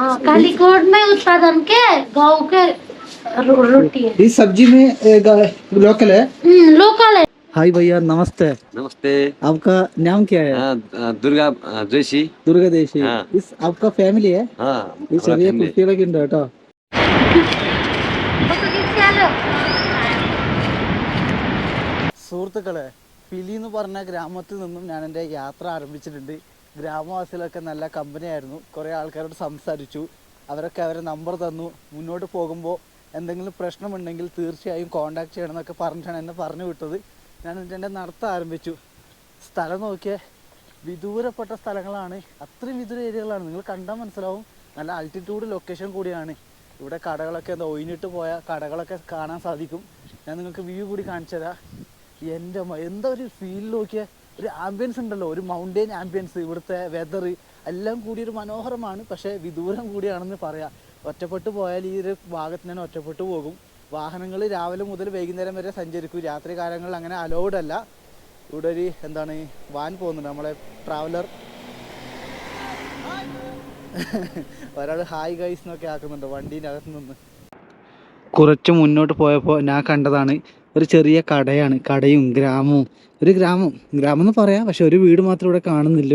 हाँ कालीकोट में उत्पादन के गाँव के रो- रोटी है इस सब्जी में लोकल है हम्म, लोकल है हाय भैया नमस्ते नमस्ते आपका नाम क्या है हाँ, आ, दुर्गा आ, जोशी दुर्गा ദേശി हाँ। इस आपका फैमिली है हाँ ഈ हमारा ചെറിയ family। കുട്ടികളൊക്കെ ഉണ്ട് കേട്ടോ സുഹൃത്തുക്കളെ ഫിലി എന്ന് പറഞ്ഞ ഗ്രാമത്തിൽ നിന്നും ഞാൻ എൻ്റെ യാത്ര ആരംഭിച്ചിട്ടുണ്ട് ഗ്രാമവാസികളൊക്കെ നല്ല കമ്പനിയായിരുന്നു കുറേ ആൾക്കാരോട് സംസാരിച്ചു. അവരൊക്കെ അവരെ നമ്പർ തന്നു. മുന്നോട്ട് പോകുമ്പോൾ എന്തെങ്കിലും പ്രശ്നമുണ്ടെങ്കിൽ തീർച്ചയായും കോണ്ടാക്ട് ചെയ്യണം എന്നൊക്കെ പറഞ്ഞിട്ടാണ് എന്നെ പറഞ്ഞു വിട്ടത്. ഞാൻ എന്റെ നടത്തം ആരംഭിച്ചു. സ്ഥലം നോക്കിയ വിദൂരപ്പെട്ട സ്ഥലങ്ങളാണ്. അത്രയും വിദൂര ഏരിയകളാണ്. നിങ്ങൾ കണ്ടാൽ മനസ്സിലാവും. നല്ല ആൾട്ടിറ്റ്യൂഡ് ലൊക്കേഷൻ കൂടിയാണ്. ഇവിടെ കടകളൊക്കെ എന്താ ഒഴിഞ്ഞിട്ട് പോയ കടകളൊക്കെ കാണാൻ സാധിക്കും. ഞാൻ നിങ്ങൾക്ക് വ്യൂ കൂടി കാണിച്ചു തരാം എന്റെ എന്താ ഒരു ഫീൽ നോക്കിയ? ഒരു ആംബിയൻസ് ഉണ്ടല്ലോ ഒരു മൗണ്ടെയിൻ ആംബിയൻസ് ഇവിടുത്തെ വെതർ എല്ലാം കൂടി ഒരു മനോഹരമാണ്. പക്ഷേ വിദൂരം കൂടിയാണെന്ന് പറയാം. ഒറ്റപ്പെട്ടു പോയാൽ ഈ ഒരു ഭാഗത്ത് തന്നെ ഒറ്റപ്പെട്ടു പോകും. വാഹനങ്ങൾ രാവിലെ മുതൽ വൈകുന്നേരം വരെ സഞ്ചരിക്കും. രാത്രി കാലങ്ങളിൽ അങ്ങനെ അലൗഡ് അല്ല. ഇവിടെ ഒരു എന്താണ് വാൻ പോകുന്നുണ്ട്. നമ്മളെ ട്രാവലർ ഒരാൾ ഹായ് ഗൈസ് എന്നൊക്കെ ആക്കുന്നുണ്ട് വണ്ടീന്റെ അകത്ത് നിന്ന്. കുറച്ച് മുന്നോട്ട് പോയപ്പോൾ ഞാൻ കണ്ടതാണ് ഒരു ചെറിയ കടയാണ് കടയും ഗ്രാമവും ഒരു ഗ്രാമം ഗ്രാമം എന്ന് പറയാം പക്ഷെ ഒരു വീട് മാത്രം ഇവിടെ കാണുന്നില്ല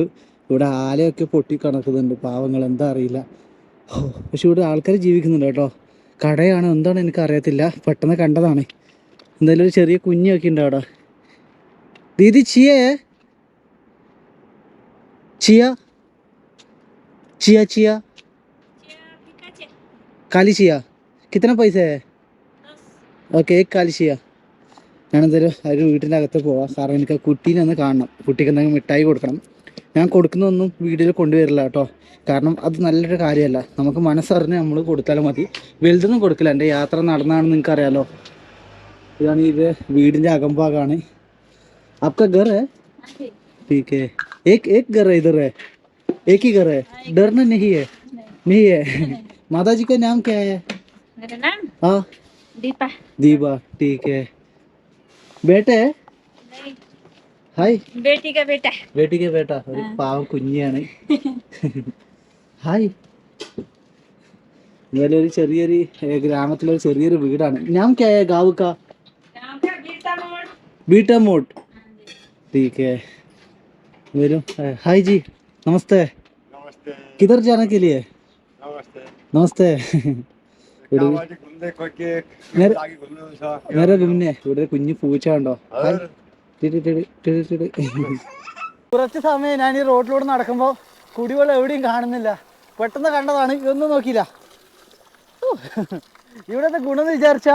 ഇവിടെ ആലയൊക്കെ പൊട്ടി കിടക്കുന്നുണ്ട് പാവങ്ങൾ എന്താ അറിയില്ല ഓ പക്ഷെ ഇവിടെ ആൾക്കാർ ജീവിക്കുന്നുണ്ട് കേട്ടോ കടയാണോ എന്താണോ എനിക്ക് അറിയത്തില്ല പെട്ടെന്ന് കണ്ടതാണ് എന്തായാലും ഒരു ചെറിയ കുഞ്ഞൊക്കെ ഉണ്ട് അവിടെ ദീദി ചിയേ ചിയ चिया चिया काली चिया कितना पैसा है ഓക്കെ ഏക് കാലി ചിയ ഞാനെന്തായാലും ഒരു വീട്ടിൻ്റെ അകത്ത് പോവാം കാരണം എനിക്ക് ആ കുട്ടീനെ ഒന്ന് കാണണം കുട്ടിക്ക് എന്തെങ്കിലും മിഠായി കൊടുക്കണം ഞാൻ കൊടുക്കുന്നതൊന്നും വീട്ടിൽ കൊണ്ടുവരില്ല കേട്ടോ കാരണം അത് നല്ലൊരു കാര്യമല്ല നമുക്ക് മനസ്സറിഞ്ഞ് നമ്മൾ കൊടുത്താലും മതി വലുതൊന്നും കൊടുക്കില്ല എൻ്റെ യാത്ര നടന്നാണെന്ന് നിങ്ങൾക്ക് അറിയാലോ ഇതാണ് ഇത് വീടിൻ്റെ അകംഭാഗമാണ് आपका घर है ठीक है एक एक घर है इधर है एक ही घर है डरना नहीं है नहीं है माता जी का नाम क्या है मेरा नाम हाँ दीपा दीपा ठीक है बेटे? हाय। बेटी का बेटा। बेटी का बेटा अरे हाँ। पाव कुंजी है नहीं हाय। मेरे लिए चरिये री एक ग्राम तले चरिये री बिगड़ा नहीं नाम क्या है गाँव का नाम क्या बीटा मोड बीटा मोड ठीक है मेरे हाय जी नमस्ते नमस्ते किधर जाने के लिए नमस्ते नमस्ते നേരെ പിന്നെ ഇവിടെ ഒരു കുഞ്ഞു പൂച്ച ടിടി. കുറച്ച് സമയം ഞാൻ ഈ റോഡിലൂടെ നടക്കുമ്പോൾ കുടിവെള്ളം എവിടെയും കാണുന്നില്ല. പെട്ടെന്ന് കണ്ടതാണ്. ഇതൊന്നും നോക്കിയില്ല. ഇവിടത്തെ ഇവിടുത്തെ ഗുണം എന്ന് വിചാരിച്ച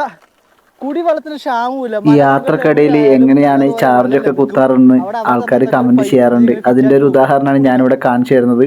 കുടിവെള്ളത്തിന് ക്ഷാമില്ല ഈ യാത്രക്കിടയിൽ എങ്ങനെയാണ് ചാർജ് ഒക്കെ കുത്താറെന്ന് ആൾക്കാർ കമന്റ് ചെയ്യാറുണ്ട്. അതിന്റെ ഒരു ഉദാഹരണമാണ് ഞാനിവിടെ കാണിച്ചു തരുന്നത്.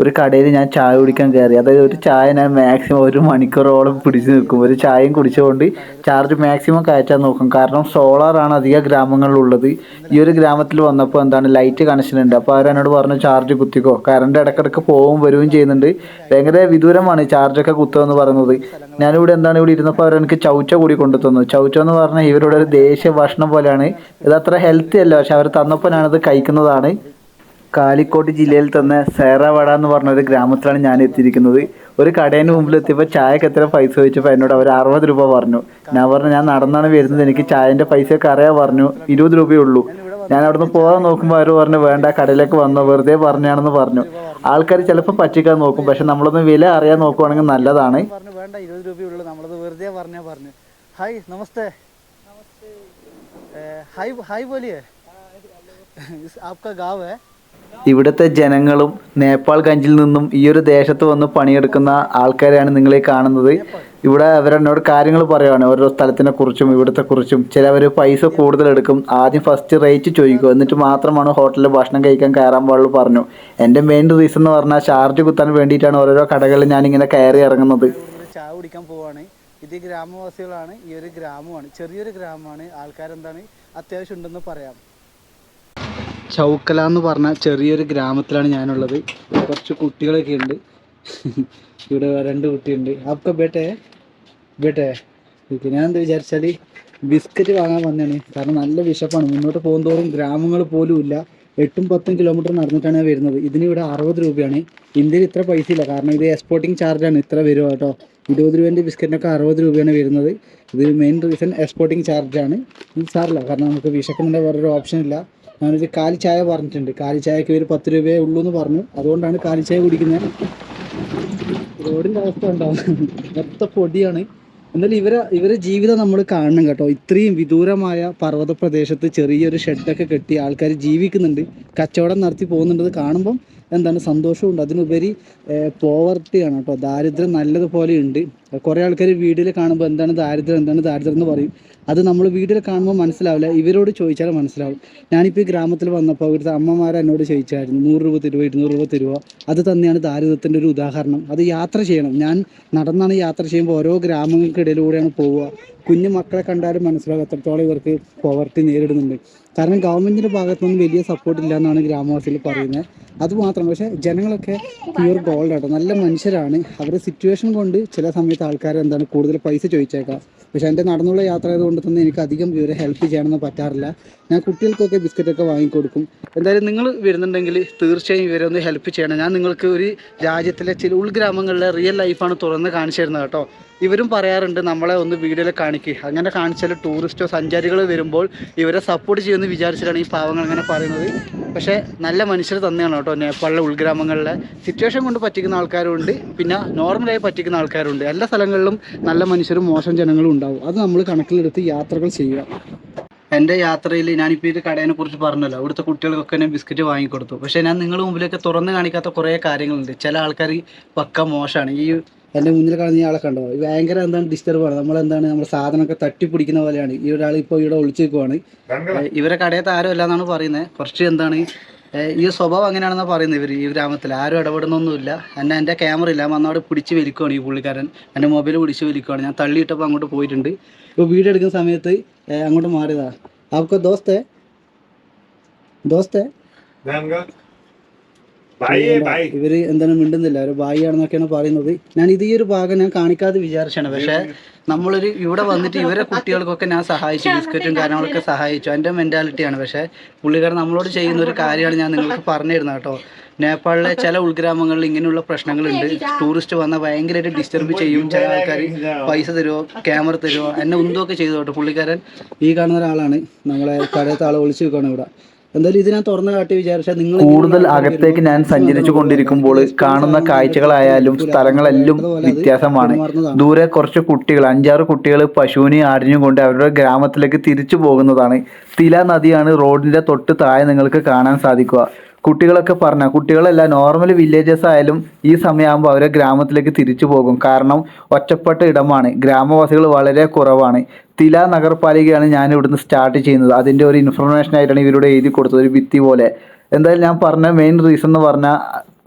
ഒരു കടയിൽ ഞാൻ ചായ കുടിക്കാൻ കയറി അതായത് ഒരു ചായ ഞാൻ മാക്സിമം ഒരു മണിക്കൂറോളം പിടിച്ചു നിൽക്കും. ഒരു ചായയും കുടിച്ചുകൊണ്ട് ചാർജ് മാക്സിമം കയറ്റാൻ നോക്കും. കാരണം സോളാറാണ് അധിക ഗ്രാമങ്ങളിലുള്ളത്. ഈ ഒരു ഗ്രാമത്തിൽ വന്നപ്പോൾ എന്താണ് ലൈറ്റ് കണക്ഷൻ ഉണ്ട്. അപ്പോൾ അവരെന്നോട് പറഞ്ഞു ചാർജ് കുത്തിക്കോ. കറണ്ട് ഇടക്കിടക്ക് പോവും വരുകയും ചെയ്യുന്നുണ്ട്. ഭയങ്കര വിദൂരമാണ് ചാർജൊക്കെ കുത്തുക എന്ന് പറയുന്നത്. ഞാനിവിടെ എന്താണ് ഇവിടെ ഇരുന്നപ്പോൾ അവരെനിക്ക് ചൗച്ച കൂടി കൊണ്ടു തന്നു ചൗച്ച എന്ന് പറഞ്ഞാൽ ഇവരുടെ ഒരു ദേശീയ ഭക്ഷണം പോലെയാണ്. ഇത് അത്ര ഹെൽത്തി അല്ല. പക്ഷെ അവർ തന്നപ്പോൾ ഞാനത് കഴിക്കുന്നതാണ്. കാലിക്കോട്ട് ജില്ലയിൽ തന്നെ സേറാവട എന്ന് പറഞ്ഞ ഒരു ഗ്രാമത്തിലാണ് ഞാൻ എത്തിയിരിക്കുന്നത് ഒരു കടേൻ്റെ മുമ്പിൽ എത്തിയപ്പോൾ ചായക്ക് എത്ര പൈസ ചോദിച്ചപ്പോൾ എന്നോട് അവർ അറുപത് രൂപ പറഞ്ഞു ഞാൻ പറഞ്ഞു ഞാൻ നടന്നാണ് വരുന്നത് എനിക്ക് ചായൻ്റെ പൈസയൊക്കെ അറിയാൻ പറഞ്ഞു ഇരുപത് രൂപയേ ഉള്ളൂ ഞാൻ അവിടുന്ന് പോകാൻ നോക്കുമ്പോൾ അവർ പറഞ്ഞു വേണ്ട കടയിലേക്ക് വന്നോ വെറുതെ പറഞ്ഞാണെന്ന് പറഞ്ഞു ആൾക്കാർ ചിലപ്പോൾ പറ്റിക്കാൻ നോക്കും പക്ഷെ നമ്മളൊന്ന് വില അറിയാൻ നോക്കുവാണെങ്കിൽ നല്ലതാണ് പറഞ്ഞു വേണ്ട ഇരുപത് രൂപയുള്ളൂ നമ്മളത് വെറുതെ പറഞ്ഞാ പറഞ്ഞു ഹായ് നമസ്തേ ഹായ് ഹായ് बोलिए इस आपका गाँव है ഇവിടുത്തെ ജനങ്ങളും നേപ്പാൾ ഗഞ്ചിൽ നിന്നും ഈ ഒരു ദേശത്ത് വന്ന് പണിയെടുക്കുന്ന ആൾക്കാരെയാണ് നിങ്ങളീ കാണുന്നത്. ഇവിടെ അവരെന്നോട് കാര്യങ്ങൾ പറയുവാണ് ഓരോ സ്ഥലത്തിനെ കുറിച്ചും ഇവിടുത്തെ കുറിച്ചും ചിലവർ പൈസ കൂടുതൽ എടുക്കും ആദ്യം ഫസ്റ്റ് റേറ്റ് ചോദിക്കും. എന്നിട്ട് മാത്രമാണ് ഹോട്ടലിൽ ഭക്ഷണം കഴിക്കാൻ കയറാൻ പാടുള്ളൂ പറഞ്ഞു. എന്റെ മെയിൻ റീസൺ എന്ന് പറഞ്ഞാൽ ചാർജ് കുത്താൻ വേണ്ടിയിട്ടാണ് ഓരോരോ കടകളിൽ ഞാനിങ്ങനെ കയറി ഇറങ്ങുന്നത്. ചായ കുടിക്കാൻ പോവാണ്. ഇത് ഗ്രാമവാസികളാണ്. ഈ ഒരു ഗ്രാമമാണ്. ചെറിയൊരു ഗ്രാമമാണ്. ആൾക്കാരെന്താണ് അത്യാവശ്യം ഉണ്ടെന്ന് പറയാം. ചൗക്കല എന്ന് പറഞ്ഞ ചെറിയൊരു ഗ്രാമത്തിലാണ് ഞാനുള്ളത്. കുറച്ച് കുട്ടികളൊക്കെ ഉണ്ട്. ഇവിടെ രണ്ട് കുട്ടിയുണ്ട്. ആപ്ക ബേട്ടേ ബേട്ടേ ഞാൻ എന്താ വിചാരിച്ചാൽ ബിസ്ക്കറ്റ് വാങ്ങാൻ വന്നതാണ് കാരണം നല്ല വിശപ്പാണ്. മുന്നോട്ട് പോകുന്തോറും ഗ്രാമങ്ങൾ പോലും ഇല്ല. എട്ടും പത്തും കിലോമീറ്റർ നടന്നിട്ടാണ് വരുന്നത്. ഇതിന് ഇവിടെ അറുപത് രൂപയാണ്. ഇന്ത്യയിൽ ഇത്ര പൈസ ഇല്ല. കാരണം ഇത് എക്സ്പോർട്ടിങ് ചാർജാണ് ഇത്ര വരും കേട്ടോ. ഇരുപത് രൂപേന്റെ ബിസ്ക്കറ്റിനൊക്കെ അറുപത് രൂപയാണ് വരുന്നത്. ഇത് മെയിൻ റീസൺ എക്സ്പോർട്ടിങ് ചാർജാണ് സാറില്ല കാരണം നമുക്ക് വിശക്കുന്നുണ്ടെങ്കിൽ വേറൊരു ഓപ്ഷൻ ഇല്ല. ഞാനൊരു കാലി ചായ പറഞ്ഞിട്ടുണ്ട്. കാലി ചായക്ക് ഒരു പത്ത് രൂപയേ ഉള്ളൂ എന്ന് പറഞ്ഞു. അതുകൊണ്ടാണ് കാലി ചായ കുടിക്കുന്നത്. റോഡിന്റെ അവസ്ഥ ഉണ്ടാവും മൊത്ത പൊടിയാണ്. എന്നാലും ഇവരെ ഇവരെ ജീവിതം നമ്മൾ കാണണം കേട്ടോ. ഇത്രയും വിദൂരമായ പർവത പ്രദേശത്ത് ചെറിയൊരു ഷെഡൊക്കെ കെട്ടി ആൾക്കാർ ജീവിക്കുന്നുണ്ട്. കച്ചവടം നടത്തി പോകുന്നുണ്ടത് കാണുമ്പം എന്താണ് സന്തോഷമുണ്ട്. അതിനുപരി പോവർട്ടിയാണ് കേട്ടോ. ദാരിദ്ര്യം നല്ലതുപോലെ ഉണ്ട്. കുറേ ആൾക്കാർ വീട്ടിൽ കാണുമ്പോൾ എന്താണ് ദാരിദ്ര്യം എന്താണ് ദാരിദ്ര്യം എന്ന് പറയും. അത് നമ്മൾ വീട്ടിൽ കാണുമ്പോൾ മനസ്സിലാവില്ല. ഇവരോട് ചോദിച്ചാൽ മനസ്സിലാവും. ഞാനിപ്പോൾ ഈ ഗ്രാമത്തിൽ വന്നപ്പോൾ ഇവിടുത്തെ അമ്മമാർ എന്നോട് ചോദിച്ചായിരുന്നു നൂറ് രൂപ തരുവ ഇരുന്നൂറ് രൂപ തരുവ? അത് തന്നെയാണ് ദാരിദ്ര്യത്തിന്റെ ഒരു ഉദാഹരണം. അത് യാത്ര ചെയ്യണം. ഞാൻ നടന്നാണ് യാത്ര ചെയ്യുമ്പോൾ ഓരോ ഗ്രാമങ്ങൾക്കിടയിലൂടെയാണ് പോവുക. കുഞ്ഞു മക്കളെ കണ്ടാലും മനസ്സിലാവും എത്രത്തോളം ഇവർക്ക് പോവർട്ടി നേരിടുന്നുണ്ട്. കാരണം ഗവൺമെന്റിന്റെ ഭാഗത്തുനിന്ന് വലിയ സപ്പോർട്ട് ഇല്ല എന്നാണ് ഗ്രാമവാസികൾ പറയുന്നത്. അതുമാത്രം പക്ഷേ ജനങ്ങളൊക്കെ പ്യൂർ ഗോൾഡ് ആട്ടോ. നല്ല മനുഷ്യരാണ്. അവരുടെ സിറ്റുവേഷൻ കൊണ്ട് ചില സമയത്ത് ആൾക്കാർ എന്താണ് കൂടുതൽ പൈസ ചോദിച്ചേക്കാം. പക്ഷേ എന്റെ നടന്നുള്ള യാത്ര ആയതുകൊണ്ട് തന്നെ എനിക്ക് അധികം ഇവരെ ഹെൽപ്പ് ചെയ്യാനൊന്നും പറ്റാറില്ല. ഞാൻ കുട്ടികൾക്കൊക്കെ ബിസ്ക്കറ്റൊക്കെ വാങ്ങിക്കൊടുക്കും. എന്തായാലും നിങ്ങൾ വരുന്നുണ്ടെങ്കിൽ തീർച്ചയായും ഇവരെ ഒന്ന് ഹെൽപ്പ് ചെയ്യണം. ഞാൻ നിങ്ങൾക്ക് ഒരു രാജ്യത്തിലെ ചില ഉൾഗ്രാമങ്ങളിലെ റിയൽ ലൈഫാണ് തുറന്ന് കാണിച്ചു തരുന്നത് കേട്ടോ. ഇവരും പറയാറുണ്ട് നമ്മളെ ഒന്ന് വീഡിയോയിൽ കാണിക്കുക അങ്ങനെ കാണിച്ചാൽ ടൂറിസ്റ്റോ സഞ്ചാരികളോ വരുമ്പോൾ ഇവരെ സപ്പോർട്ട് ചെയ്യുമെന്ന് വിചാരിച്ചിട്ടാണ് ഈ പാവങ്ങൾ അങ്ങനെ പറയുന്നത്. പക്ഷേ നല്ല മനുഷ്യർ തന്നെയാണ് കേട്ടോ നേപ്പാളിലെ ഉൾഗ്രാമങ്ങളിലെ സിറ്റുവേഷൻ കൊണ്ട് പറ്റിക്കുന്ന ആൾക്കാരുണ്ട്. പിന്നെ നോർമലായി പറ്റിക്കുന്ന ആൾക്കാരുണ്ട്. എല്ലാ സ്ഥലങ്ങളിലും നല്ല മനുഷ്യരും മോശം ജനങ്ങളും ഉണ്ടാവും. അത് നമ്മൾ കണക്കിലെടുത്ത് യാത്രകൾ ചെയ്യുക. എന്റെ യാത്രയിൽ ഞാനിപ്പോൾ ഇത് കടേനെ കുറിച്ച് പറഞ്ഞല്ലോ. ഇവിടുത്തെ കുട്ടികൾക്കൊക്കെ ഞാൻ ബിസ്ക്കറ്റ് വാങ്ങിക്കൊടുത്തു. പക്ഷേ ഞാൻ നിങ്ങളുടെ മുമ്പിലൊക്കെ തുറന്ന് കാണിക്കാത്ത കുറേ കാര്യങ്ങളുണ്ട്. ചില ആൾക്കാർ പക്ക മോശമാണ്. ഈ എന്റെ മുന്നിൽ കാണുന്ന ഈ ആളെ കണ്ടോ? ഭയങ്കര എന്താണ് ഡിസ്റ്റർബ് ഡിസ്റ്റർബാണ് നമ്മളെന്താണ് നമ്മുടെ സാധനമൊക്കെ തട്ടിപ്പിടിക്കുന്ന പോലെയാണ്. ഈ ഒരാൾ ഇപ്പോൾ ഇവിടെ ഒളിച്ചു നിൽക്കുവാണ് ഇവരെ കടയത്ത് ആരും അല്ല എന്നാണ് പറയുന്നത് കുറച്ച് എന്താണ് ഈ സ്വഭാവം അങ്ങനെയാണെന്നാണ് പറയുന്നത് ഇവർ ഈ ഗ്രാമത്തിൽ. ആരും ഇടപെടുന്നൊന്നുമില്ല. എന്നെ എന്റെ ക്യാമറ ഇല്ല. വന്നവിടെ പിടിച്ച് വലിക്കുവാണ് ഈ പുള്ളിക്കാരൻ. എന്റെ മൊബൈൽ പിടിച്ച് വലിക്കുവാണ്. ഞാൻ തള്ളിയിട്ടപ്പോൾ അങ്ങോട്ട് പോയിട്ടുണ്ട്. ഇപ്പോൾ വീഡിയോ എടുക്കുന്ന സമയത്ത് അങ്ങോട്ട് മാറിയതാ. അവക്കോ ദോസ്തേ? ദോസ്തേ. ഇവർ എന്താണ് മിണ്ടുന്നില്ല. ഒരു ഭായിയാണെന്നൊക്കെയാണ് പറയുന്നത്. ഞാൻ ഇത് ഈ ഒരു ഭാഗം ഞാൻ കാണിക്കാതെ വിചാരിച്ചാണ്. പക്ഷെ നമ്മളൊരു ഇവിടെ വന്നിട്ട് ഇവരെ കുട്ടികൾക്കൊക്കെ ഞാൻ സഹായിച്ചു. ബിസ്ക്കറ്റും കാര്യങ്ങളൊക്കെ സഹായിച്ചു. എന്റെ മെന്റാലിറ്റിയാണ്. പക്ഷേ പുള്ളിക്കാരൻ നമ്മളോട് ചെയ്യുന്ന ഒരു കാര്യമാണ് ഞാൻ നിങ്ങൾക്ക് പറഞ്ഞിരുന്നത് കേട്ടോ. നേപ്പാളിലെ ചില ഉൾഗ്രാമങ്ങളിൽ ഇങ്ങനെയുള്ള പ്രശ്നങ്ങളുണ്ട്. ടൂറിസ്റ്റ് വന്നാൽ ഭയങ്കരമായിട്ട് ഡിസ്റ്റർബ് ചെയ്യും. ചില ആൾക്കാർ പൈസ തരുമോ ക്യാമറ തരുമോ എന്നെ ഉന്തൊക്കെ ചെയ്തു കേട്ടോ. പുള്ളിക്കാരൻ ഈ കാണുന്ന ഒരാളാണ്. നമ്മളെ കടയത്തെ ആളെ ഒളിച്ചു വെക്കുകയാണ് ഇവിടെ. എന്തായാലും ഇത് ഞാൻ തുറന്നു കാട്ടി വിചാരിച്ചാൽ നിങ്ങൾ കൂടുതൽ അകത്തേക്ക് ഞാൻ സഞ്ചരിച്ചു കൊണ്ടിരിക്കുമ്പോൾ കാണുന്ന കാഴ്ചകളായാലും സ്ഥലങ്ങളെല്ലാം വ്യത്യാസമാണ്. ദൂരെ കുറച്ച് കുട്ടികൾ അഞ്ചാറ് കുട്ടികൾ പശുവിനെ ആടിനെയും കൊണ്ട് അവരുടെ ഗ്രാമത്തിലേക്ക് തിരിച്ചു പോകുന്നതാണ്. തില നദിയാണ് റോഡിന്റെ തൊട്ട് താഴെ നിങ്ങൾക്ക് കാണാൻ സാധിക്കുക. കുട്ടികളൊക്കെ പറഞ്ഞ കുട്ടികളല്ല നോർമൽ വില്ലേജസ് ആയാലും ഈ സമയമാകുമ്പോൾ അവരെ ഗ്രാമത്തിലേക്ക് തിരിച്ചു പോകും. കാരണം ഒറ്റപ്പെട്ട ഇടമാണ്. ഗ്രാമവാസികൾ വളരെ കുറവാണ്. തില നഗരപാലികയാണ് ഞാൻ ഇവിടുന്ന് സ്റ്റാർട്ട് ചെയ്യുന്നത്. അതിന്റെ ഒരു ഇൻഫർമേഷൻ ആയിട്ടാണ് ഇവരോട് എഴുതി കൊടുത്തത് ഒരു ഭിത്തി പോലെ. എന്തായാലും ഞാൻ പറഞ്ഞ മെയിൻ റീസൺ എന്ന് പറഞ്ഞാൽ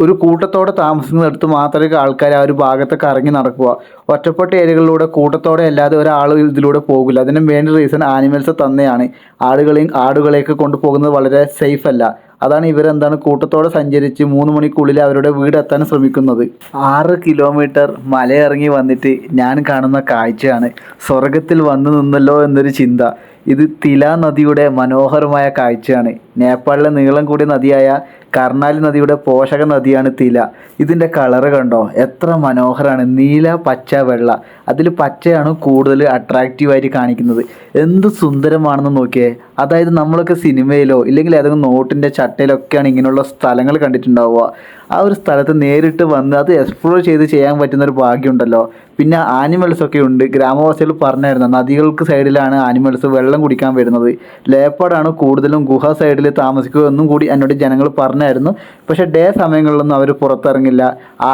ഒരു കൂട്ടത്തോടെ താമസിക്കുന്നിടത്ത് മാത്രമേ ആൾക്കാർ ആ ഒരു ഭാഗത്തൊക്കെ ഇറങ്ങി നടക്കുക. ഒറ്റപ്പെട്ട ഏരിയകളിലൂടെ കൂട്ടത്തോടെ അല്ലാതെ ഒരാൾ ഇതിലൂടെ പോകില്ല. അതിന്റെ മെയിൻ റീസൺ ആനിമൽസ് തന്നെയാണ്. ആടുകളെയും ആടുകളെയൊക്കെ കൊണ്ടുപോകുന്നത് വളരെ സേഫ് അല്ല. അതാണ് ഇവരെന്താണ് കൂട്ടത്തോടെ സഞ്ചരിച്ച് മൂന്ന് മണിക്കുള്ളിൽ അവരുടെ വീട് എത്താൻ ശ്രമിക്കുന്നത്. ആറ് കിലോമീറ്റർ മലയിറങ്ങി വന്നിട്ട് ഞാൻ കാണുന്ന കാഴ്ചയാണ്. സ്വർഗത്തിൽ വന്നു നിന്നല്ലോ എന്നൊരു ചിന്ത. ഇത് തില നദിയുടെ മനോഹരമായ കാഴ്ചയാണ്. നേപ്പാളിലെ നീളം കൂടിയ നദിയായ കർണാലി നദിയുടെ പോഷക നദിയാണ് തില. ഇതിന്റെ കളറ് കണ്ടോ? എത്ര മനോഹരമാണ് നീല പച്ച വെള്ള. അതിൽ പച്ചയാണ് കൂടുതൽ അട്രാക്റ്റീവായിട്ട് കാണിക്കുന്നത്. എന്ത് സുന്ദരമാണെന്ന് നോക്കിയേ. അതായത് നമ്മളൊക്കെ സിനിമയിലോ ഇല്ലെങ്കിൽ ഏതെങ്കിലും നോട്ടിന്റെ ചട്ടയിലൊക്കെയാണ് ഇങ്ങനെയുള്ള സ്ഥലങ്ങൾ കണ്ടിട്ടുണ്ടാവുക. ആ ഒരു സ്ഥലത്ത് നേരിട്ട് വന്ന് അത് എക്സ്പ്ലോർ ചെയ്ത് ചെയ്യാൻ പറ്റുന്ന ഒരു ഭാഗ്യമുണ്ടല്ലോ. പിന്നെ ആനിമൽസ് ഒക്കെ ഉണ്ട്. ഗ്രാമവാസികൾ പറഞ്ഞായിരുന്നു നദികൾക്ക് സൈഡിലാണ് ആനിമൽസ് വെള്ളം കുടിക്കാൻ വരുന്നത്. ലേപ്പാടാണ് കൂടുതലും ഗുഹ സൈഡിൽ താമസിക്കുക എന്നും കൂടി എന്നോട് ജനങ്ങൾ പറഞ്ഞായിരുന്നു പക്ഷേ ഡേ സമയങ്ങളിലൊന്നും അവർ പുറത്തിറങ്ങില്ല.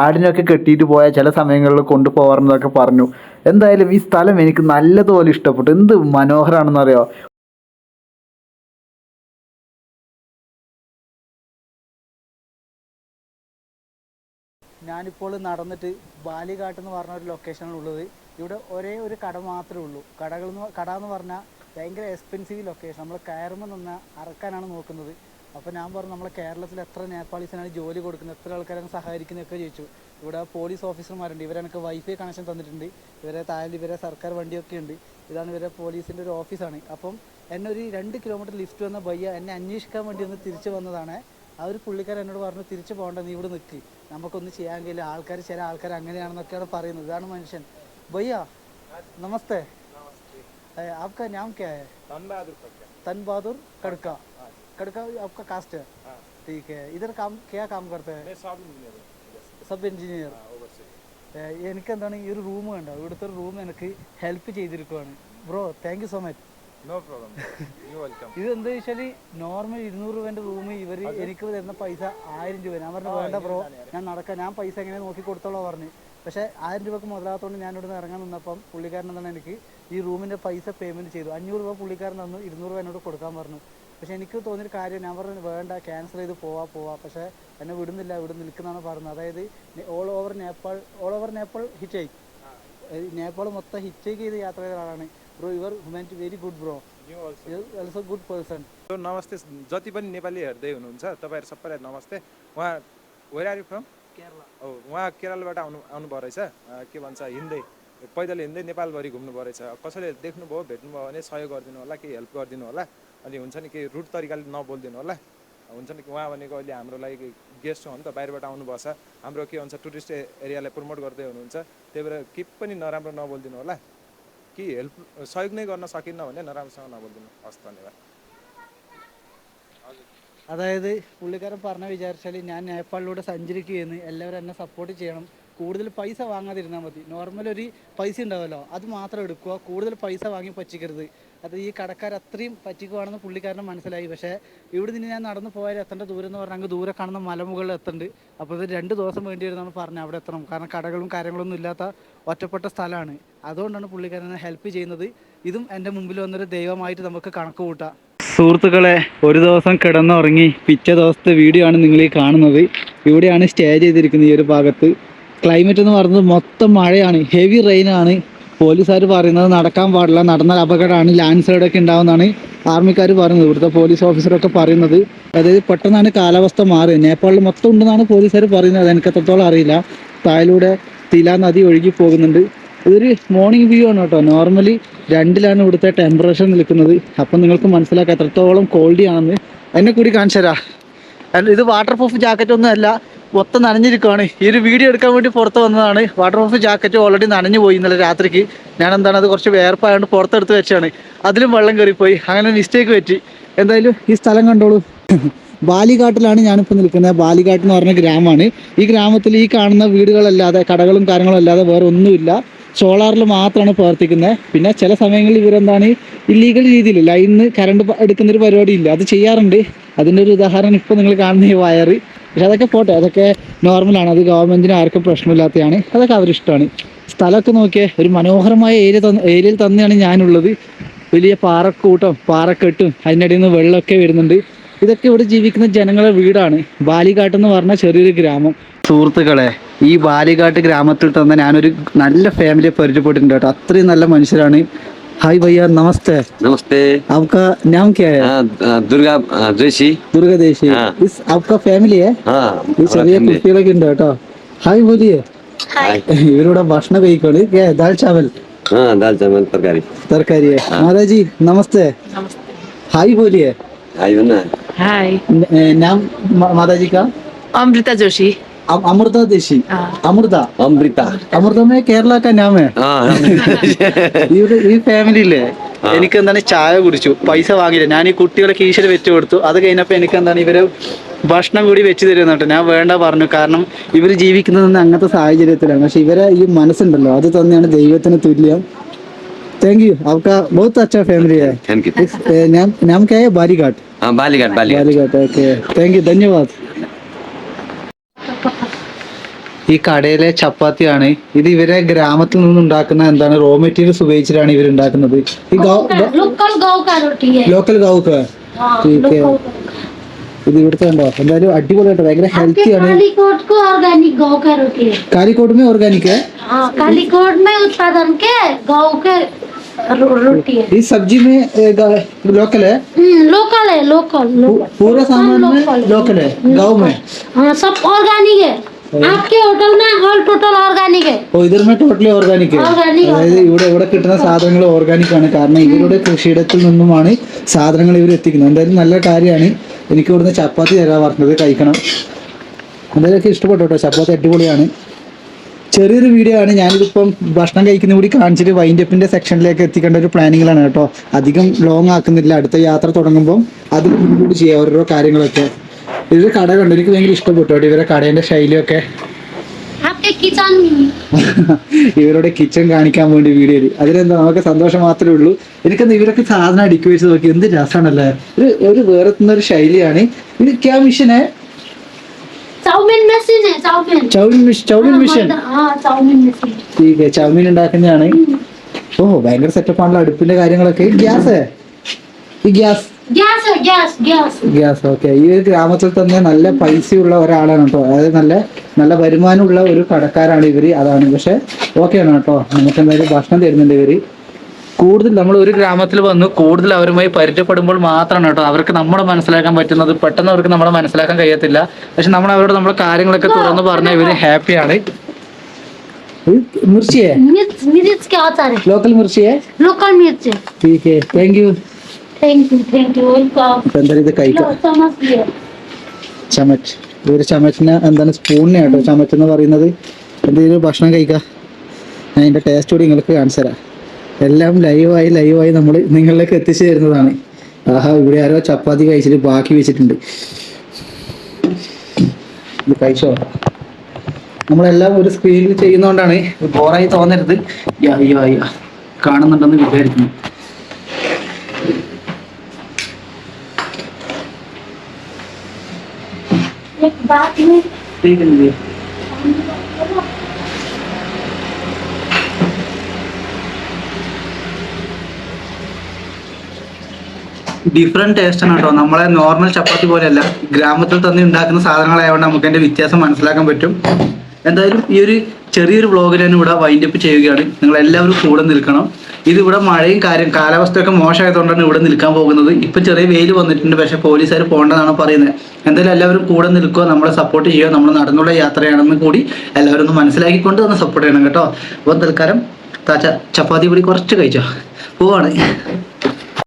ആടിനൊക്കെ കെട്ടിയിട്ട് പോയ ചില സമയങ്ങളിൽ കൊണ്ടുപോകാറെന്നൊക്കെ പറഞ്ഞു. എന്തായാലും ഈ സ്ഥലം എനിക്ക് നല്ലതുപോലെ ഇഷ്ടപ്പെട്ടു. എന്ത് മനോഹരമാണെന്നറിയോ ഞാനിപ്പോൾ നടന്നിട്ട് ബാലിഘാട്ട് എന്ന് പറഞ്ഞ ഒരു ലൊക്കേഷനാണ് ഉള്ളത്. ഇവിടെ ഒരേ ഒരു കട മാത്രമേ ഉള്ളൂ. കടകൾ കട എന്ന് പറഞ്ഞാൽ ഭയങ്കര എക്സ്പെൻസീവ് ലൊക്കേഷൻ നമ്മൾ കയറുമ്പോൾ നിന്ന് അറക്കാനാണ് നോക്കുന്നത്. അപ്പോൾ ഞാൻ പറഞ്ഞു നമ്മളെ കേരളത്തിൽ എത്ര നേപ്പാളീസിനാണ് ജോലി കൊടുക്കുന്നത് എത്ര ആൾക്കാരാണ് സഹായിക്കുന്നതൊക്കെ ചോദിച്ചു ഇവിടെ പോലീസ് ഓഫീസർമാരുണ്ട് ഇവരെനിക്ക് വൈഫൈ കണക്ഷൻ തന്നിട്ടുണ്ട് ഇവരെ താഴെ ഇവരെ സർക്കാർ വണ്ടിയൊക്കെ ഉണ്ട് ഇതാണ് ഇവരെ പോലീസിൻ്റെ ഒരു ഓഫീസാണ് അപ്പം എന്നെ ഒരു രണ്ട് കിലോമീറ്റർ ലിഫ്റ്റ് വന്ന ബയ്യ എന്നെ അന്വേഷിക്കാൻ വേണ്ടി ഒന്ന് തിരിച്ചു വന്നതാണ് ആ ഒരു പുള്ളിക്കാരൻ എന്നോട് പറഞ്ഞു തിരിച്ചു പോകണ്ട നീ ഇവിടെ നിൽക്ക് നമുക്കൊന്നും ചെയ്യാൻ കഴിയില്ല ആൾക്കാർ ചില ആൾക്കാർ അങ്ങനെയാണെന്നൊക്കെയാണ് പറയുന്നത് ഇതാണ് മനുഷ്യൻ ഭയ്യ നമസ്തേ ഏ, आपका नाम क्या है तन बहादुर कड़का कड़का आपका कास्ट है ठीक है इधर काम क्या काम करते हैं സബ് എഞ്ചിനീയർ എനിക്ക് എന്താണ് ഈ ഒരു റൂം കണ്ടോ ഇവിടുത്തെ ഒരു റൂം എനിക്ക് help ചെയ്തിരിക്കുവാണ് bro thank you so much No problem. you welcome. ഇത് എന്താ വെച്ചാല് നോർമൽ ഇരുന്നൂറ് രൂപന്റെ റൂം ഇവര് എനിക്ക് തരുന്ന പൈസ ആയിരം രൂപ ഞാൻ പറഞ്ഞു വേണ്ട ബ്രോ ഞാൻ നടക്കാം ഞാൻ പൈസ എങ്ങനെ നോക്കി കൊടുത്തോളാം പറഞ്ഞു പക്ഷെ ആയിരം രൂപക്ക് മുതലാത്തോണ്ട് ഞാൻ ഇവിടുന്ന് ഇറങ്ങാൻ നിന്നപ്പം പുള്ളിക്കാരൻ എന്താണ് എനിക്ക് ഈ റൂമിന്റെ പൈസ പേയ്മെന്റ് ചെയ്തു അഞ്ഞൂറ് രൂപ പുള്ളിക്കാരൻ തന്നു ഇരുന്നൂറ് രൂപ എന്നോട് കൊടുക്കാൻ പറഞ്ഞു പക്ഷെ എനിക്ക് തോന്നിയൊരു കാര്യം ഞാൻ പറഞ്ഞു വേണ്ട ക്യാൻസൽ ചെയ്ത് പോവാ പോവാ പക്ഷെ എന്നെ വിടുന്നില്ല ഇവിടെ നിൽക്കുന്നതാണ് പറഞ്ഞത് അതായത് all over Nepal all over Nepal hit ആയി നേപ്പാൾ മൊത്തം ഹിറ്റ് ചെയ്ത് യാത്ര ചെയ്ത ആളാണ് bro your humanity very good bro You also. You also good person So, नमस्ते जति पनि नेपाली हेर्दै हुनुहुन्छ तपाईँहरू सबैलाई नमस्ते उहाँ वेयर आर यु फ्रम हो उहाँ केरलबाट आउनु आउनुभयो रहेछ अँ, के भन्छ हिँड्दै पैदल हिँड्दै नेपालभरि घुम्नुभयो रहेछ कसैले देख्नुभयो भेट्नुभयो भने सहयोग गरिदिनु होला केही हेल्प गरिदिनु होला अनि हुन्छ नि केही रुट तरिकाले नबोलिदिनु होला हुन्छ नि उहाँ भनेको अहिले हाम्रो लागि गेस्ट हो नि त बाहिरबाट आउनुभएको छ हाम्रो के भन्छ टुरिस्ट एरियालाई प्रमोट गर्दै हुनुहुन्छ त्यही भएर केही पनि नराम्रो नबोलिदिनु होला कि हेल्प सहयोग नै गर्न सकिन्न भने नराम्रोसँग नबोलिदिनु हस् धन्यवाद അതായത് പുള്ളിക്കാരൻ പറഞ്ഞ വിചാരിച്ചാൽ ഞാൻ നേപ്പാളിലൂടെ സഞ്ചരിക്കുകയെന്ന് എല്ലാവരും എന്നെ സപ്പോർട്ട് ചെയ്യണം കൂടുതൽ പൈസ വാങ്ങാതിരുന്നാൽ മതി. നോർമൽ ഒരു പൈസ ഉണ്ടാവുമല്ലോ. അത് മാത്രം എടുക്കുക. കൂടുതൽ പൈസ വാങ്ങി പറ്റിക്കരുത്. അത് ഈ കടക്കാർ അത്രയും പറ്റിക്കുവാണെന്ന് പുള്ളിക്കാരന് മനസ്സിലായി. പക്ഷേ ഇവിടെ നിന്ന് ഞാൻ നടന്നു പോയാൽ എത്തേണ്ട ദൂരം എന്ന് പറഞ്ഞാൽ ദൂരെ കാണുന്ന മലമുകളിൽ എത്തുന്നുണ്ട് അപ്പോൾ ഇത് രണ്ട് ദിവസം വേണ്ടി വരുന്നതാണ് പറഞ്ഞത്. അവിടെ എത്തണം. കാരണം കടകളും കാര്യങ്ങളൊന്നും ഇല്ലാത്ത ഒറ്റപ്പെട്ട സ്ഥലമാണ്. അതുകൊണ്ടാണ് പുള്ളിക്കാരനെ ഹെൽപ്പ് ചെയ്യുന്നത്. ഇതും എന്റെ മുമ്പിൽ വന്നൊരു ദൈവമായിട്ട് നമുക്ക് കണക്ക് കൂട്ടാം. സുഹൃത്തുക്കളെ ഒരു ദിവസം കിടന്നുറങ്ങി പിറ്റേ ദിവസത്തെ വീഡിയോ ആണ് നിങ്ങൾ ഈ കാണുന്നത്. ഇവിടെയാണ് സ്റ്റേ ചെയ്തിരിക്കുന്നത് ഈ ഒരു ഭാഗത്ത്. ക്ലൈമറ്റ് എന്ന് പറയുന്നത് മൊത്തം മഴയാണ് ഹെവി റെയിൻ ആണ്. പോലീസുകാർ പറയുന്നത് നടക്കാൻ പാടില്ല നടന്നാൽ അപകടമാണ് ലാൻഡ് സ്ലൈഡ് ഒക്കെ ഉണ്ടാവുന്നതാണ് ആർമിക്കാർ പറയുന്നത്. ഇവിടുത്തെ പോലീസ് ഓഫീസറൊക്കെ പറയുന്നത്. അതായത് പെട്ടെന്നാണ് കാലാവസ്ഥ മാറിയത്. നേപ്പാളിൽ മൊത്തം ഉണ്ടെന്നാണ് പോലീസുകാർ പറയുന്നത്. എനിക്ക് എത്രത്തോളം അറിയില്ല. താഴിലൂടെ തില നദി ഒഴുകി പോകുന്നുണ്ട്. ഇതൊരു മോർണിംഗ് വ്യൂ ആണ് കേട്ടോ. നോർമലി രണ്ടിലാണ് ഇവിടുത്തെ ടെമ്പറേച്ചർ നിൽക്കുന്നത്. അപ്പം നിങ്ങൾക്ക് മനസ്സിലാക്കാം എത്രത്തോളം കോൾഡി ആണെന്ന് എന്നെ കൂടി കാണിച്ചു തരാം ഇത് വാട്ടർ പ്രൂഫ് ജാക്കറ്റ് ഒന്നും അല്ല മൊത്തം നനഞ്ഞിരിക്കുവാണ്. ഈ ഒരു വീഡിയോ എടുക്കാൻ വേണ്ടി പുറത്ത് വന്നതാണ്. വാട്ടർ പ്രൂഫ് ജാക്കറ്റ് ഓൾറെഡി നനഞ്ഞു പോയി ഇന്നലെ രാത്രിക്ക്. ഞാൻ എന്താണ് അത് കുറച്ച് വേർപ്പായതുകൊണ്ട് പുറത്തെടുത്ത് വെച്ചാണ് അതിലും വെള്ളം കയറിപ്പോയി. അങ്ങനെ മിസ്റ്റേക്ക് പറ്റി. എന്തായാലും ഈ സ്ഥലം കണ്ടോളൂ. ബാലിഘാട്ടിലാണ് ഞാനിപ്പോൾ നിൽക്കുന്നത്. ബാലിഘാട്ട് എന്ന് പറഞ്ഞ ഗ്രാമമാണ്. ഈ ഗ്രാമത്തിൽ ഈ കാണുന്ന വീടുകളല്ലാതെ കടകളും കാര്യങ്ങളും അല്ലാതെ വേറെ ഒന്നുമില്ല. സോളാറിൽ മാത്രമാണ് പ്രവർത്തിക്കുന്നത് പിന്നെ ചില സമയങ്ങളിൽ ഇവരെന്താണ് ഇല്ലീഗൽ രീതിയിൽ ലൈൻ കറണ്ട് എടുക്കുന്ന ഒരു പരിപാടി ഇല്ല അത് ചെയ്യാറുണ്ട്. അതിന്റെ ഒരു ഉദാഹരണം ഇപ്പോൾ നിങ്ങൾ കാണുന്ന ഈ വയറ്. പക്ഷെ അതൊക്കെ പോട്ടെ അതൊക്കെ നോർമലാണ് അത് ഗവൺമെന്റിന് ആർക്കും പ്രശ്നമില്ലാത്തതാണ് അതൊക്കെ അവരിഷ്ടമാണ്. സ്ഥലമൊക്കെ നോക്കിയാൽ ഒരു മനോഹരമായ ഏരിയ തന്ന ഏരിയയിൽ തന്നെയാണ് ഞാനുള്ളത്. വലിയ പാറക്കൂട്ടം പാറക്കെട്ടും അതിന്റെ ഇടയിൽ നിന്ന് വെള്ളമൊക്കെ വരുന്നുണ്ട്. ഇതൊക്കെ ഇവിടെ ജീവിക്കുന്ന ജനങ്ങളുടെ വീടാണ്. ബാലിഘാട്ട് എന്ന് പറഞ്ഞ ചെറിയൊരു ഗ്രാമം. സുഹൃത്തുക്കളെ ഈ ബാലിഘാട്ട് ഗ്രാമത്തിൽ തന്നെ ഞാനൊരു നല്ല ഫാമിലിയെ പരിചയപ്പെട്ടിട്ടുണ്ട് കേട്ടോ. അത്രയും നല്ല മനുഷ്യരാണ്. हाय भैया नमस्ते। नमस्ते। आपका नाम क्या है? दुर्गा जोशी। दुर्गा देशी इस आपका फैमिली है? हाँ, इस अभी कुर्ती डाटा हाय बोलिए ಇವರ ಭಾಷಣ ಕೈಕೊಳ್ಳಿ ದಾಲ್ ಚಾವಲ್ ಹಾ ದಾಲ್ ಚಾವಲ್ ತರಕಾರಿ ತರಕಾರಿ ಮಹಾರಾಜಿ ನಮಸ್ತೆ ಹಾಯ್ ಬೋಲಿಯೇ हाय नाम माता जी का? अमृता जोशी। अमृता देशी हाँ। अमृता अमृता अमृता में केरला का नाम है हाँ ഇവിടെ ഈ ഫാമിലിയിലെ എനിക്ക് എന്താണ് ചായ കുടിച്ചു പൈസ വാങ്ങിയില്ല ഞാൻ ഈ കുട്ടികളെ കീശയിൽ വെച്ച് കൊടുത്തു അത് കഴിഞ്ഞപ്പോൾ എനിക്ക് എന്താണ് ഇവര് ഭക്ഷണം കൂടി വെച്ച് തരുന്നുണ്ട് ഞാൻ വേണ്ട പറഞ്ഞു കാരണം ഇവർ ജീവിക്കുന്നത് അങ്ങനത്തെ സാഹചര്യത്തിലാണ് പക്ഷെ ഇവരെ ഈ മനസ്സുണ്ടല്ലോ അത് തന്നെയാണ് ദൈവത്തിന് തുല്യം താങ്ക് യു आपका बहुत अच्छा फैमिली है थैंक यू इस- ए, नाम नाम क्या है बालीघाट हाँ Balighat Balighat Balighat okay thank you ധന്യവാദ് ഈ കടയിലെ ചപ്പാത്തിയാണ് ഇത് ഇവരെ ഗ്രാമത്തിൽ നിന്ന് ഉണ്ടാക്കുന്ന എന്താണ് റോ മെറ്റീരിയൽസ് ഉപയോഗിച്ചിട്ടാണ് ഇവർ ഉണ്ടാക്കുന്നത് ഈ लोकल गाँव का रोटी है ലോക്കൽ ഗൗക്ക് हाँ, ठीक है local गाँव। ഇത് ഇവിടുത്തെ ഉണ്ടോ എന്തായാലും അടിപൊളിയായിട്ട് ഭയങ്കര आपके ഹെൽത്തി ആണ് कालीकोट को ऑर्गेनिक गाँव का रोटी है കാലിക്കോട്ട് में ഓർഗാനിക് है हाँ कालीकोट में उत्पादन के गाँव के रो- रोटी है ഈ സബ്ജി में लोकल है हम्म, लोकल है लोकल पू- लोकल पूरा सामान में लोकल है। लोकल है गाँव में हाँ सब ऑर्गेनिक है आपके होटल में ऑल टोटल ऑर्गेनिक है ഓ ഇതിൽ ടോട്ടലി ഓർഗാനിക് Organic, അതായത് ഇവിടെ ഇവിടെ കിട്ടുന്ന സാധനങ്ങൾ ഓർഗാനിക് ആണ് കാരണം ഇവരുടെ കൃഷിയിടത്തിൽ നിന്നുമാണ് സാധനങ്ങൾ ഇവർ എത്തിക്കുന്നത് എന്തായാലും നല്ല കാര്യമാണ് എനിക്ക് ഇവിടുന്ന് ചപ്പാത്തി തരാൻ പറഞ്ഞത് കഴിക്കണം എന്തായാലും ഇഷ്ടപ്പെട്ടു കേട്ടോ ചപ്പാത്തി അടിപൊളിയാണ് ചെറിയൊരു വീഡിയോ ആണ് ഞാനിതിപ്പം ഭക്ഷണം കഴിക്കുന്ന കൂടി കാണിച്ചിട്ട് വൈൻഡപ്പിന്റെ സെക്ഷനിലേക്ക് എത്തിക്കേണ്ട ഒരു പ്ലാനിങ്ങിലാണ് കേട്ടോ അധികം ലോങ് ആക്കുന്നില്ല അടുത്ത യാത്ര തുടങ്ങുമ്പോൾ അത് കൂടി ചെയ്യാം ഓരോരോ കാര്യങ്ങളൊക്കെ ഇത് കട കണ്ടു. എനിക്ക് ഭയങ്കര ഇഷ്ടപ്പെട്ടു ഇവരുടെ കടേന്റെ ശൈലിയൊക്കെ. ഇവരുടെ കിച്ചൺ കാണിക്കാൻ വേണ്ടി വീഡിയോ അതിലെന്താ? നമുക്ക് സന്തോഷം മാത്രമേ ഉള്ളൂ. എനിക്കെന്താ ഇവരൊക്കെ സാധനം അടുക്കി വെച്ച് നോക്കി. എന്ത് രസമാണല്ലേ ഒരു ഒരു വേറെ ഒരു ശൈലിയാണ്. ഇത് ക്യാ മിഷനെ ചൗമീൻ ഉണ്ടാക്കുന്നതാണ്. ഓ ഭയങ്കര സെറ്റപ്പ് ആണല്ലോ അടുപ്പിന്റെ കാര്യങ്ങളൊക്കെ. ഗ്യാസ് ഈ ഗ്യാസ്. ഗ്യാസ് ഓക്കെ ഈ ഒരു ഗ്രാമത്തിൽ തന്നെ നല്ല പൈസയുള്ള ഒരാളാണ് കേട്ടോ അതായത് നല്ല നല്ല വരുമാനമുള്ള ഒരു കടക്കാരാണ് ഇവര് അതാണ് പക്ഷെ ഓക്കെയാണ് കേട്ടോ നമുക്ക് എന്തായാലും ഭക്ഷണം തരുന്നുണ്ട് ഇവര് കൂടുതൽ നമ്മൾ ഒരു ഗ്രാമത്തിൽ വന്നു കൂടുതൽ അവരുമായി പരിചയപ്പെടുമ്പോൾ മാത്രമാണ് കേട്ടോ അവർക്ക് നമ്മളെ മനസ്സിലാക്കാൻ പറ്റുന്നത് പെട്ടെന്ന് അവർക്ക് നമ്മളെ മനസ്സിലാക്കാൻ കഴിയത്തില്ല പക്ഷെ നമ്മൾ അവരോട് നമ്മൾ കാര്യങ്ങളൊക്കെ തുറന്ന് പറഞ്ഞാൽ ഇവര് ഹാപ്പിയാണ് മിർച്ചിയെ मिर्च मिर्च के अचार है ലോക്കൽ മിർച്ചിയെ लोकल मिर्च है ठीक है താങ്ക് യു थैंक यू ചമച്ച്. ഇതൊരു ചമച്ചിന് എന്താണ് സ്പൂണിനെ കേട്ടോ ചമച്ച് എന്ന് പറയുന്നത് എന്തെങ്കിലും ഭക്ഷണം കഴിക്കുക ഞാൻ അതിന്റെ ടേസ്റ്റ് കൂടി നിങ്ങൾക്ക് കാണിച്ചു എല്ലാം ലൈവായി ലൈവായി നമ്മൾ നിങ്ങളിലേക്ക് എത്തിച്ചു തരുന്നതാണ്. ആഹാ ഇവിടെ ആരോ ചപ്പാത്തി കഴിച്ചിട്ട് ബാക്കി വെച്ചിട്ടുണ്ട്. ഇത് കഴിച്ചോ? നമ്മളെല്ലാം ഒരു സ്ക്രീനിൽ ചെയ്യുന്നതുകൊണ്ടാണ് ബോറായി തോന്നരുത്. അയ്യോ അയ്യോ കാണുന്നുണ്ടെന്ന് വിചാരിക്കുന്നു. ബാക്കിന് വീടില്ലേ ഡിഫറെന്റ് ടേസ്റ്റ് ആണ് കേട്ടോ. നമ്മളെ നോർമൽ ചപ്പാത്തി പോലെയല്ല. ഗ്രാമത്തിൽ തന്നെ ഉണ്ടാക്കുന്ന സാധനങ്ങളായതുകൊണ്ട് നമുക്ക് അതിന്റെ വ്യത്യാസം മനസ്സിലാക്കാൻ പറ്റും. എന്തായാലും ഈ ഒരു ചെറിയൊരു ബ്ലോഗിൽ തന്നെ ഇവിടെ വൈൻഡപ്പ് ചെയ്യുകയാണ്. നിങ്ങൾ എല്ലാവരും കൂടെ നിൽക്കണം. ഇത് ഇവിടെ മഴയും കാര്യം കാലാവസ്ഥയൊക്കെ മോശമായതുകൊണ്ടാണ് ഇവിടെ നിൽക്കാൻ പോകുന്നത്. ഇപ്പൊ ചെറിയ വെയിൽ വന്നിട്ടുണ്ട്. പക്ഷേ പോലീസുകാർ പോകേണ്ടതാണ് പറയുന്നത്. എന്തായാലും എല്ലാവരും കൂടെ നിൽക്കുക നമ്മളെ സപ്പോർട്ട് ചെയ്യുക നമ്മൾ നടന്നുള്ള യാത്രയാണെന്ന് കൂടി എല്ലാവരും ഒന്ന് മനസ്സിലാക്കിക്കൊണ്ട് ഒന്ന് സപ്പോർട്ട് ചെയ്യണം കേട്ടോ. അപ്പോൾ തൽക്കാലം ചപ്പാത്തി കൂടി കുറച്ച് കഴിച്ചോ? പോവാണ്.